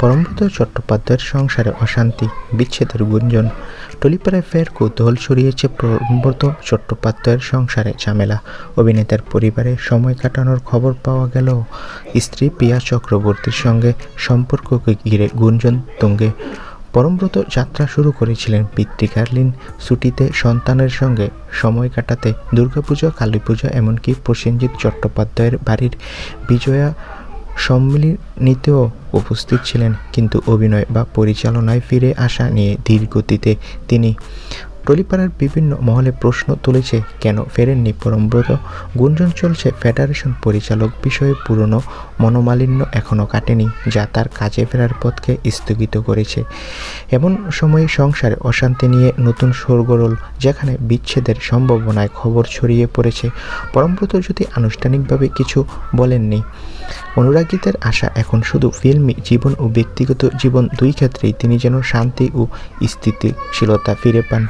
পরমব্রত চট্টোপাধ্যায়ের সংসারে অশান্তি, বিচ্ছেদের গুঞ্জন। টলিপাড়ায় ফের কৌতূহল ছড়িয়েছে পরমব্রত চট্টোপাধ্যায়ের সংসারে ঝামেলা। অভিনেতার পরিবারে সময় কাটানোর খবর পাওয়া গেলেও স্ত্রী পিয়া চক্রবর্তীর সঙ্গে সম্পর্ককে ঘিরে গুঞ্জন তুঙ্গে। পরমব্রত যাত্রা শুরু করেছিলেন পিতৃকালীন ছুটিতে সন্তানের সঙ্গে। সময় কাটাতে দুর্গাপুজো, কালীপুজো, এমনকি প্রসেনজিৎ চট্টোপাধ্যায়ের বাড়ির বিজয়া সম্মিলনীতেও উপস্থিত ছিলেন কিন্তু অভিনয় বা পরিচালনায় ফিরে আসা নিয়ে ধীর গতিতে তিনি টলিপাড়ার বিভিন্ন মহলে প্রশ্ন তুলেছে, কেন ফেরেননি পরমব্রত? গুঞ্জন চলছে ফেডারেশন পরিচালক বিষয়ে পুরনো মনোমালিন্য এখনও কাটেনি, যা তার কাজে ফেরার পথকে স্থগিত করেছে। এমন সময়ে সংসারে অশান্তি নিয়ে নতুন শোরগোল যেখানে বিচ্ছেদের সম্ভাবনায় খবর ছড়িয়ে পড়েছে। পরমব্রত যদি আনুষ্ঠানিকভাবে কিছু বলেননি, অনুরাগীদের আশা এখন শুধু ফিল্মি জীবন ও ব্যক্তিগত জীবন দুই ক্ষেত্রেই, তিনি যেন শান্তি ও স্থিতিশীলতা ফিরে পান।